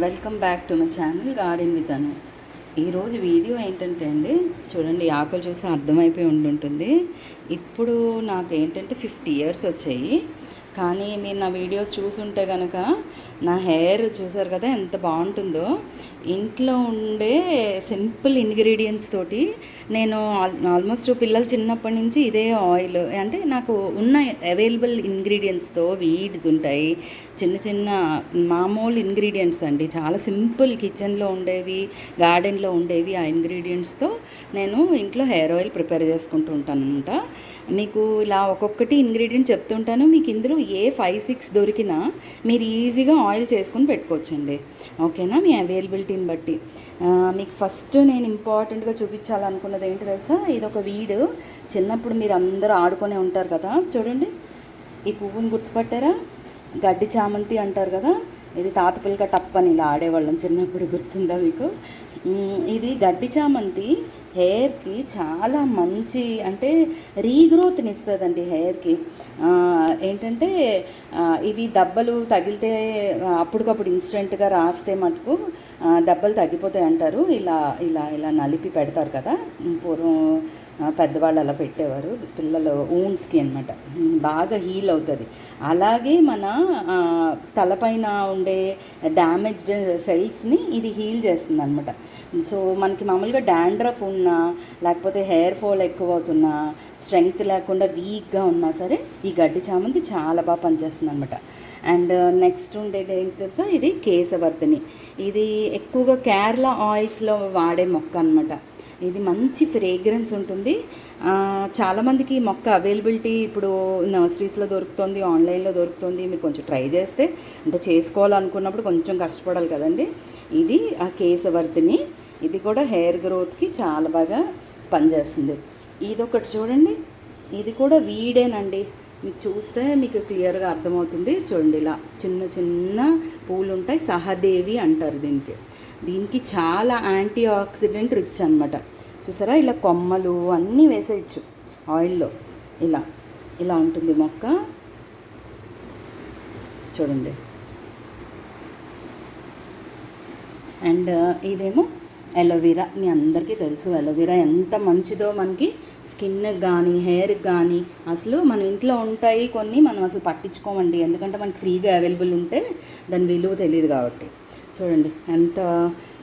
Welcome back to my channel garden with Anu. ఈరోజు video ఏంటంటే అండి చూడండి ఆకులు చూసి అర్థమైపోయి ఉండుంటుంది. ఇప్పుడు నాకు ఏంటంటే ఫిఫ్టీ ఇయర్స్ వచ్చాయి. కానీ మీరు నా వీడియోస్ చూసుంటే కనుక నా హెయిర్ చూసారు కదా ఎంత బాగుంటుందో. ఇంట్లో ఉండే సింపుల్ ఇంగ్రీడియంట్స్ తోటి నేను ఆల్ ఆల్మోస్ట్ పిల్లలు చిన్నప్పటి నుంచి ఇదే ఆయిల్ అంటే నాకు ఉన్న అవైలబుల్ ఇంగ్రీడియంట్స్తో వీడ్స్ ఉంటాయి. చిన్న చిన్న మామూలు ఇంగ్రీడియంట్స్ అండి. చాలా సింపుల్ కిచెన్లో ఉండేవి గార్డెన్లో ఉండేవి ఆ ఇంగ్రీడియంట్స్తో నేను ఇంట్లో హెయిర్ ఆయిల్ ప్రిపేర్ చేసుకుంటూ ఉంటాను అనమాట మీకు ఇలా ఒక్కొక్కటి ఇంగ్రీడియంట్ చెప్తుంటాను. మీకు ఇందులో ఏ ఫైవ్ సిక్స్ దొరికినా మీరు ఈజీగా ఆయిల్ చేసుకుని పెట్టుకోవచ్చండి. ఓకేనా? మీ అవైలబిలిటీని బట్టి. మీకు ఫస్ట్ నేను ఇంపార్టెంట్గా చూపించాలనుకున్నది ఏంటి తెలుసా? ఇది ఒక వీడు. చిన్నప్పుడు మీరు అందరూ ఆడుకొని ఉంటారు కదా? చూడండి. ఈ పువ్వుని గుర్తుపట్టారా? గడ్డి చామంతి అంటారు కదా? ఇది తాత పిల్లక టప్ అని ఇలా ఆడేవాళ్ళం చిన్నప్పుడు గుర్తుందా మీకు? ఇది గడ్డి చామంతి హెయిర్కి చాలా మంచి అంటే రీగ్రోత్ని ఇస్తుందండి హెయిర్కి ఏంటంటే ఇవి దెబ్బలు తగిలితే అప్పటికప్పుడు ఇన్స్టెంట్గా రాస్తే మటుకు దెబ్బలు తగ్గిపోతాయి అంటారు. ఇలా ఇలా ఇలా నలిపి పెడతారు కదా. పూర్వం పెద్దవాళ్ళు అలా పెట్టేవారు. పిల్లలు ఊన్స్కి అనమాట బాగా హీల్ అవుతుంది. అలాగే మన తలపైన ఉండే డ్యామేజ్డ్ సెల్స్ని ఇది హీల్ చేస్తుంది అనమాట సో మనకి మామూలుగా డాండ్రఫ్ ఉన్నా లేకపోతే హెయిర్ ఫాల్ ఎక్కువ అవుతున్నా స్ట్రెంగ్త్ లేకుండా వీక్గా ఉన్నా సరే ఈ గడ్డి చామంతి చాలా బాగా పనిచేస్తుంది అనమాట అండ్ నెక్స్ట్ ఉండేది ఏంటి తెలుసా? ఇది కేశవర్ధిని. ఇది ఎక్కువగా కేరళ ఆయిల్స్లో వాడే మొక్క అనమాట ఇది మంచి ఫ్రేగ్రెన్స్ ఉంటుంది. చాలామందికి మొక్క అవైలబిలిటీ ఇప్పుడు నర్సరీస్లో దొరుకుతుంది ఆన్లైన్లో దొరుకుతుంది. మీరు కొంచెం ట్రై చేస్తే అంటే చేసుకోవాలనుకున్నప్పుడు కొంచెం కష్టపడాలి కదండి. ఇది ఆ కేశవర్ధిని ఇది కూడా హెయిర్ గ్రోత్కి చాలా బాగా పనిచేస్తుంది. ఇది ఒకటి చూడండి. ఇది కూడా వీడేనండి. మీకు చూస్తే మీకు క్లియర్గా అర్థమవుతుంది. చూడండి ఇలా చిన్న చిన్న పూలు ఉంటాయి సహదేవి అంటారు దీనికి. దీనికి చాలా యాంటీ ఆక్సిడెంట్ రిచ్ అనమాట చూసారా? ఇలా కొమ్మలు అన్నీ వేసేయచ్చు ఆయిల్లో. ఇలా ఇలా ఉంటుంది మొక్క. చూడండి. అండ్ ఇదేమో ఎలోవెరా. మీ అందరికీ తెలుసు ఎలోవెరా ఎంత మంచిదో మనకి స్కిన్కి కానీ హెయిర్కి కానీ అసలు మన ఇంట్లో ఉంటాయి కొన్ని మనం అసలు పట్టించుకోమండి. ఎందుకంటే మనకి ఫ్రీగా అవైలబుల్ ఉంటే దాని విలువ తెలియదు కాబట్టి. చూడండి ఎంత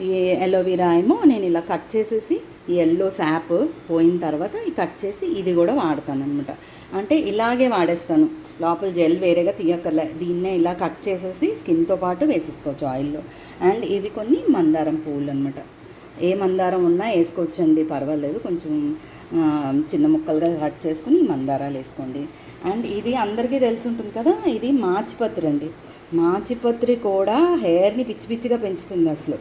ఈ ఎలోవెరా ఏమో నేను ఇలా కట్ చేసేసి ఎల్లో శాప్ పోయిన తర్వాత కట్ చేసి ఇది కూడా వాడతాను అనమాట అంటే ఇలాగే వాడేస్తాను. లోపల జెల్ వేరేగా తీయక్కర్లే. దీన్నే ఇలా కట్ చేసేసి స్కిన్తో పాటు వేసేసుకోవచ్చు ఆయిల్లో అండ్ ఇవి కొన్ని మందారం పువ్వులు అనమాట ఏ మందారం ఉన్నా వేసుకోవచ్చండి పర్వాలేదు. కొంచెం చిన్న ముక్కలుగా కట్ చేసుకుని మందారాలు వేసుకోండి. అండ్ ఇది అందరికీ తెలిసి ఉంటుంది కదా ఇది మాచిపత్రి అండి. మాచిపత్రి కూడా హెయిర్ని పిచ్చి పిచ్చిగా పెంచుతుంది అసలు.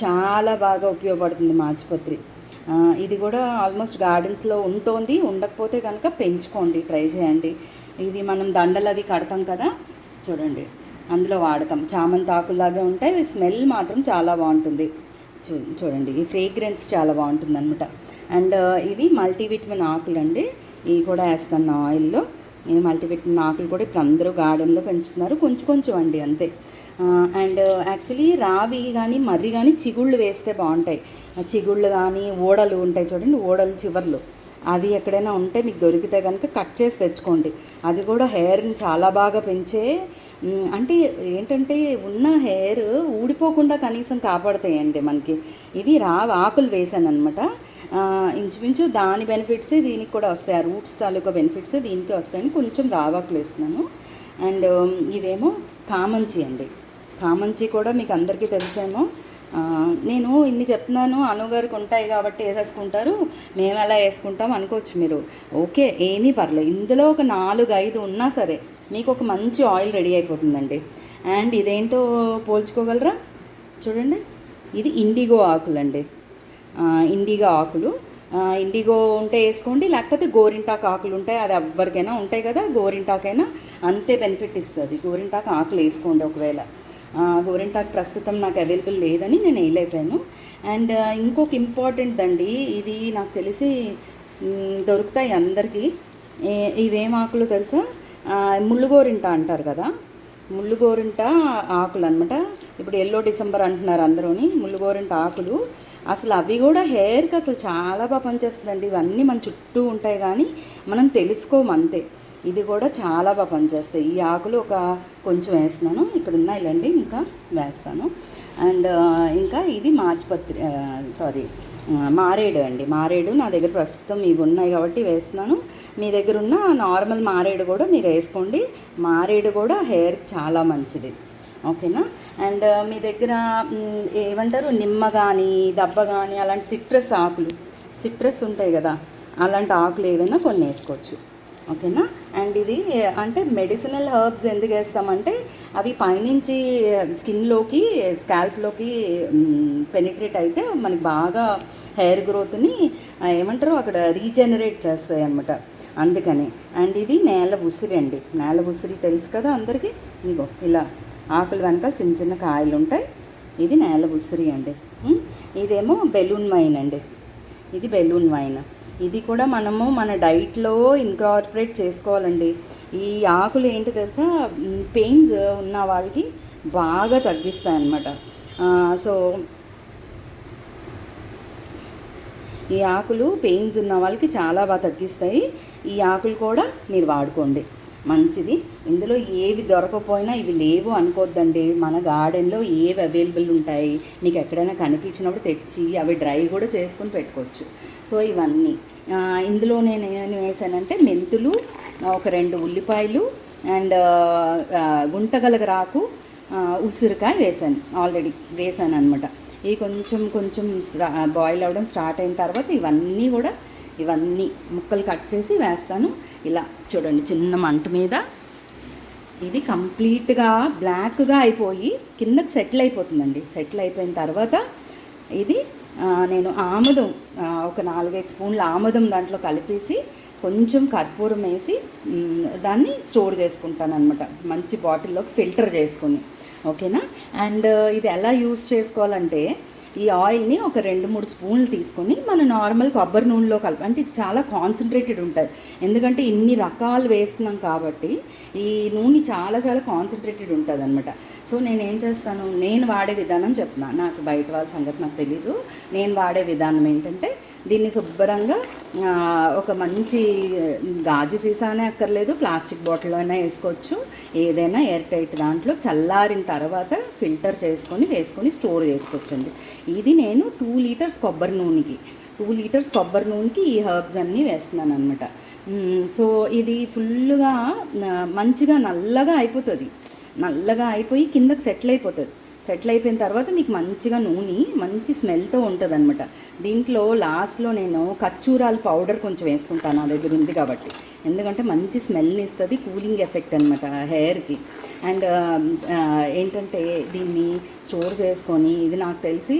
చాలా బాగా ఉపయోగపడుతుంది మాచిపత్రి. ఇది కూడా ఆల్మోస్ట్ గార్డెన్స్లో ఉంటుంది. ఉండకపోతే కనుక పెంచుకోండి ట్రై చేయండి. ఇది మనం దండలు అవి కడతాం కదా చూడండి. అందులో వాడతాం. చామంతి ఆకులాగా ఉంటాయి. ఇవి స్మెల్ మాత్రం చాలా బాగుంటుంది. చూ చూడండి. ఈ ఫ్రేగ్రెన్స్ చాలా బాగుంటుంది అనమాట అండ్ ఇవి మల్టీవిటమిన్ ఆకులండి. ఇవి కూడా వేస్తాను ఆయిల్లో. ఈ మల్టీవిటమిన్ ఆకులు కూడా ఇప్పుడు అందరూ గార్డెన్లో పెంచుతున్నారు. కొంచెం కొంచెం అండి అంతే. అండ్ యాక్చువల్లీ రావి కానీ మర్రి కానీ చిగుళ్ళు వేస్తే బాగుంటాయి. చిగుళ్ళు కానీ ఓడలు ఉంటాయి చూడండి ఓడలు చివర్లు. అవి ఎక్కడైనా ఉంటే మీకు దొరికితే కనుక కట్ చేసి తెచ్చుకోండి. అది కూడా హెయిర్ని చాలా బాగా పెంచే అంటే ఏంటంటే ఉన్న హెయిర్ ఊడిపోకుండా కనీసం కాపాడుతాయండి మనకి. ఇది రావి ఆకులు వేసాను అనమాట ఇంచుమించు దాని బెనిఫిట్స్ దీనికి కూడా వస్తాయి. ఆ రూట్స్ తాలూకా బెనిఫిట్స్ దీనికి వస్తాయని కొంచెం రావాకులు వేస్తున్నాను అండ్ ఇవేమో కామంచి అండి. కామంచి కూడా మీకు అందరికీ తెలిసేమో. నేను ఇన్ని చెప్తున్నాను అనుగారికి ఉంటాయి కాబట్టి వేసేసుకుంటారు. మేము ఎలా వేసుకుంటాం అనుకోవచ్చు మీరు. ఓకే ఏమీ పర్లేదు ఇందులో ఒక నాలుగు ఐదు ఉన్నా సరే మీకు ఒక మంచి ఆయిల్ రెడీ అయిపోతుందండి. అండ్ ఇదేంటో పోల్చుకోగలరా? చూడండి. ఇది ఇండిగో ఆకులండి. ఇండిగా ఆకులు. ఇండిగో ఉంటే వేసుకోండి లేకపోతే గోరింటాకు ఆకులు ఉంటాయి అది ఎవరికైనా ఉంటాయి కదా గోరింటాకైనా అంతే బెనిఫిట్ ఇస్తుంది. గోరింటాకు ఆకులు వేసుకోండి ఒకవేళ. గోరింటాకు ప్రస్తుతం నాకు అవైలబుల్ లేదని నేను వేయలేకపోయాను. అండ్ ఇంకొక ఇంపార్టెంట్ అండి ఇది నాకు తెలిసి దొరుకుతాయి అందరికీ. ఇవేం ఆకులు తెలుసా? ముళ్ళు ముళ్ళుగోరింట అంటారు కదా. ముళ్ళుగోరింట ఆకులు అనమాట ఇప్పుడు ఎల్లో డిసెంబర్ అంటున్నారు అందరూని ముళ్ళుగోరింట ఆకులు. అసలు అవి కూడా హెయిర్కి అసలు చాలా బాగా పనిచేస్తుందండి. ఇవన్నీ మన చుట్టూ ఉంటాయి కానీ మనం తెలుసుకోమంతే ఇది కూడా చాలా బాగా పనిచేస్తాయి. ఈ ఆకులు ఒక కొంచెం వేస్తున్నాను. ఇక్కడ ఉన్నాయిలండి ఇంకా వేస్తాను. అండ్ ఇంకా ఇది మాచిపత్రి సారీ మారేడు అండి. మారేడు నా దగ్గర ప్రస్తుతం ఇవి ఉన్నాయి కాబట్టి వేస్తున్నాను. మీ దగ్గర ఉన్న నార్మల్ మారేడు కూడా మీరు వేసుకోండి. మారేడు కూడా హెయిర్కి చాలా మంచిది. ఓకేనా? అండ్ మీ దగ్గర ఏమంటారు? నిమ్మ కానీ దబ్బ కానీ అలాంటి సిట్రస్ ఆకులు సిట్రస్ ఉంటాయి కదా అలాంటి ఆకులు ఏవైనా కొన్ని వేసుకోవచ్చు ఓకేనా? అండ్ ఇది అంటే మెడిసినల్ హర్బ్స్ ఎందుకు వేస్తామంటే అవి పైనుంచి స్కిన్లోకి స్కాల్ప్లోకి పెనిట్రేట్ అయితే మనకి బాగా హెయిర్ గ్రోత్ని ఏమంటారు? అక్కడ రీజనరేట్ చేస్తాయి అన్నమాట అందుకని. అండ్ ఇది నేల ఉసిరి అండి. నేల ఉసిరి తెలుసు కదా అందరికీ? ఇంకో ఇలా ఆకులు వెనకాల చిన్న చిన్న కాయలు ఉంటాయి. ఇది నేల ఉసిరి అండి. ఇదేమో బెలూన్ వైన్ అండి. ఇది బెలూన్ వైన్. ఇది కూడా మనము మన డైట్లో ఇన్కార్పొరేట్ చేసుకోవాలండి. ఈ ఆకులు ఏంటి తెలుసా? పెయిన్స్ ఉన్న వాళ్ళకి బాగా తగ్గిస్తాయి అన్నమాట. సో ఈ ఆకులు పెయిన్స్ ఉన్న వాళ్ళకి చాలా బాగా తగ్గిస్తాయి. ఈ ఆకులు కూడా మీరు వాడుకోండి. మంచిది. ఇందులో ఏవి దొరకపోయినా ఇవి లేవు అనుకోద్దండి. మన గార్డెన్లో ఏవి అవైలబుల్ ఉంటాయి? మీకు ఎక్కడైనా కనిపించినప్పుడు తెచ్చి అవి డ్రై కూడా చేసుకుని పెట్టుకోవచ్చు. సో ఇవన్నీ. ఇందులో నేను ఏం వేసానంటే మెంతులు ఒక రెండు ఉల్లిపాయలు అండ్ గుంటగలగరాకు ఉసిరికాయ వేసాను. ఆల్రెడీ వేసాను అనమాట ఇవి కొంచెం కొంచెం బాయిల్ అవ్వడం స్టార్ట్ అయిన తర్వాత ఇవన్నీ కూడా ఇవన్నీ ముక్కలు కట్ చేసి వేస్తాను. ఇలా చూడండి చిన్న మంట మీద. ఇది కంప్లీట్గా బ్లాక్గా అయిపోయి కిందకి సెటిల్ అయిపోతుందండి. సెటిల్ అయిపోయిన తర్వాత ఇది నేను ఆముదం ఒక నాలుగైదు స్పూన్ల ఆముదం దాంట్లో కలిపేసి కొంచెం కర్పూరం వేసి దాన్ని స్టోర్ చేసుకుంటాను అనమాట మంచి బాటిల్లోకి ఫిల్టర్ చేసుకొని. ఓకేనా? అండ్ ఇది ఎలా యూస్ చేసుకోవాలంటే ఈ ఆయిల్ని ఒక రెండు మూడు స్పూన్లు తీసుకొని మన నార్మల్ కొబ్బరి నూనెలో కలప అంటే ఇది చాలా కాన్సన్ట్రేటెడ్ ఉంటుంది. ఎందుకంటే ఇన్ని రకాలు వేస్తున్నాం కాబట్టి ఈ నూనె చాలా చాలా కాన్సన్ట్రేటెడ్ ఉంటుంది అనమాట సో నేను ఏం చేస్తాను? నేను వాడే విధానం చెప్తున్నాను నాకు బయట వాళ్ళ సంగతి నాకు తెలీదు. నేను వాడే విధానం ఏంటంటే దీన్ని శుభ్రంగా ఒక మంచి గాజు సీసానే అక్కర్లేదు ప్లాస్టిక్ బాటిల్లో అయినా వేసుకోవచ్చు. ఏదైనా ఎయిర్ టైట్ దాంట్లో చల్లారిన తర్వాత ఫిల్టర్ చేసుకొని వేసుకొని స్టోర్ చేసుకోవచ్చండి. ఇది నేను టూ లీటర్స్ కొబ్బరి నూనెకి టూ లీటర్స్ కొబ్బరి నూనెకి ఈ హర్బ్స్ అన్నీ వేస్తున్నాను అనమాట సో ఇది ఫుల్గా మంచిగా నల్లగా అయిపోతుంది. నల్లగా అయిపోయి కిందకు సెటిల్ అయిపోతుంది. సెటిల్ అయిపోయిన తర్వాత మీకు మంచిగా నూనె మంచి స్మెల్తో ఉంటుంది అనమాట దీంట్లో లాస్ట్లో నేను కచ్చూరాల పౌడర్ కొంచెం వేసుకుంటాను నా దగ్గర ఉంది కాబట్టి. ఎందుకంటే మంచి స్మెల్ని ఇస్తుంది కూలింగ్ ఎఫెక్ట్ అనమాట హెయిర్కి అండ్ ఏంటంటే దీన్ని స్టోర్ చేసుకొని ఇది నాకు తెలిసి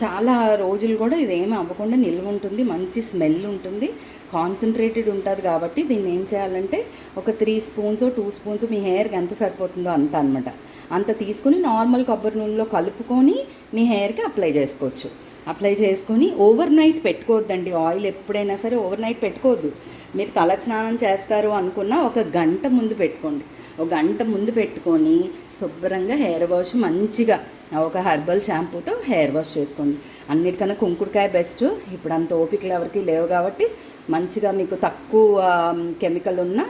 చాలా రోజులు కూడా ఇదేమి అవ్వకుండా నిల్వ ఉంటుంది మంచి స్మెల్ ఉంటుంది కాన్సన్ట్రేటెడ్ ఉంటుంది కాబట్టి దీన్ని ఏం చేయాలంటే ఒక త్రీ స్పూన్స్ టూ స్పూన్స్ మీ హెయిర్కి ఎంత సరిపోతుందో అంత అనమాట అంత తీసుకుని నార్మల్ కొబ్బరి నూనెలో కలుపుకొని మీ హెయిర్కి అప్లై చేసుకోవచ్చు. అప్లై చేసుకొని ఓవర్ నైట్ పెట్టుకోవద్దండి ఆయిల్ ఎప్పుడైనా సరే ఓవర్ నైట్ పెట్టుకోవద్దు. మీరు తలకు స్నానం చేస్తారు అనుకున్న ఒక గంట ముందు పెట్టుకోండి. ఒక గంట ముందు పెట్టుకొని శుభ్రంగా హెయిర్ వాష్ మంచిగా ఒక హెర్బల్ షాంపూతో హెయిర్ వాష్ చేసుకోండి. అన్నిటికన్నా కుంకుడుకాయ బెస్ట్. ఇప్పుడు అంత ఓపికలు ఎవరికి లేవు కాబట్టి మంచిగా మీకు తక్కువ కెమికల్ ఉన్న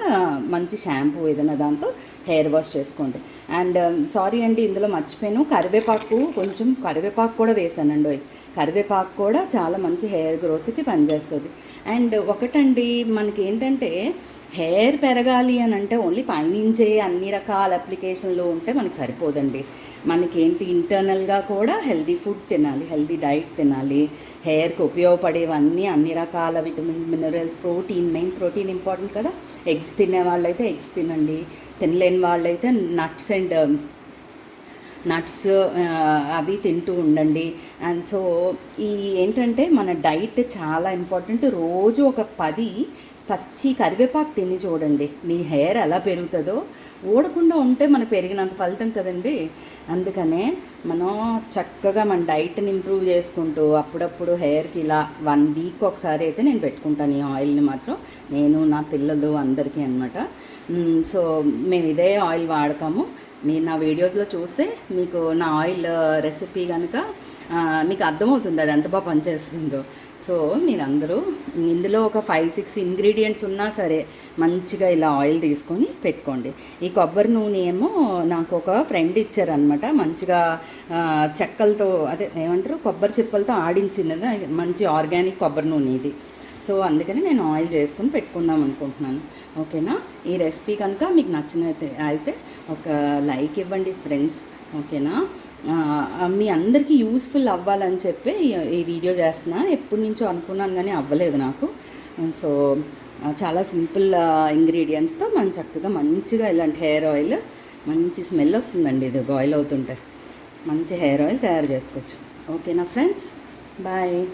మంచి షాంపూ ఏదైనా దాంతో హెయిర్ వాష్ చేసుకోండి. అండ్ సారీ అండి ఇందులో మర్చిపోయాను. కరివేపాకు కొంచెం కరివేపాకు కూడా వేసానండి. కరివేపాకు కూడా చాలా మంచి హెయిర్ గ్రోత్కి పనిచేస్తుంది. అండ్ ఒకటండి మనకి ఏంటంటే హెయిర్ పెరగాలి అని అంటే ఓన్లీ పైనుంచే అన్ని రకాల అప్లికేషన్లు ఉంటే మనకి సరిపోదండి. మనకేంటి ఇంటర్నల్గా కూడా హెల్దీ ఫుడ్ తినాలి హెల్దీ డైట్ తినాలి హెయిర్కి ఉపయోగపడేవన్నీ అన్ని రకాల vitamin minerals protein main protein important కదా. ఎగ్స్ తినే వాళ్ళైతే ఎగ్స్ తినండి. తినలేని వాళ్ళైతే నట్స్ అండ్ నట్స్ అవి తింటూ ఉండండి. అండ్ సో ఈ ఏంటంటే మన డైట్ చాలా ఇంపార్టెంట్ రోజు ఒక పది పచ్చి కరివేపాకు తిని చూడండి. మీ హెయిర్ ఎలా పెరుగుతుందో. ఊడకుండా ఉంటే మనకు పెరిగినంత ఫలితం కదండి. అందుకనే మనం చక్కగా మన డైట్ని ఇంప్రూవ్ చేసుకుంటూ అప్పుడప్పుడు హెయిర్కి ఇలా వన్ వీక్ ఒకసారి అయితే నేను పెట్టుకుంటాను ఈ ఆయిల్ని మాత్రం. నేను నా పిల్లలు అందరికీ అనమాట సో మేము ఇదే ఆయిల్ వాడతాము. మీరు నా వీడియోస్లో చూస్తే మీకు నా ఆయిల్ రెసిపీ కనుక మీకు అర్థమవుతుంది అది ఎంత బాగా పనిచేస్తుందో. సో మీరందరూ ఇందులో ఒక ఫైవ్ సిక్స్ ఇంగ్రీడియంట్స్ ఉన్నా సరే మంచిగా ఇలా ఆయిల్ తీసుకొని పెట్టుకోండి. ఈ కొబ్బరి నూనె ఏమో నాకు ఒక ఫ్రెండ్ ఇచ్చారనమాట మంచిగా చెక్కలతో అదే ఏమంటారు? కొబ్బరి చిప్పలతో ఆడించినది మంచి ఆర్గానిక్ కొబ్బరి నూనె ఇది. సో అందుకని నేను ఆయిల్ చేసుకుని పెట్టుకుందాం అనుకుంటున్నాను. ఓకేనా? ఈ రెసిపీ కనుక మీకు నచ్చినైతే అయితే ఒక లైక్ ఇవ్వండి ఫ్రెండ్స్ ఓకేనా? మీ అందరికీ యూస్ఫుల్ అవ్వాలని చెప్పి ఈ- వీడియో చేస్తున్నా. ఎప్పటి నుంచో అనుకున్నాను కానీ అవ్వలేదు నాకు. సో చాలా సింపుల్ ఇంగ్రీడియంట్స్తో మనం చక్కగా మంచిగా ఇలాంటి హెయిర్ ఆయిల్ మంచి స్మెల్ వస్తుందండి ఇది బాయిల్ అవుతుంటే. మంచి హెయిర్ ఆయిల్ తయారు చేసుకోవచ్చు. ఓకేనా ఫ్రెండ్స్ బాయ్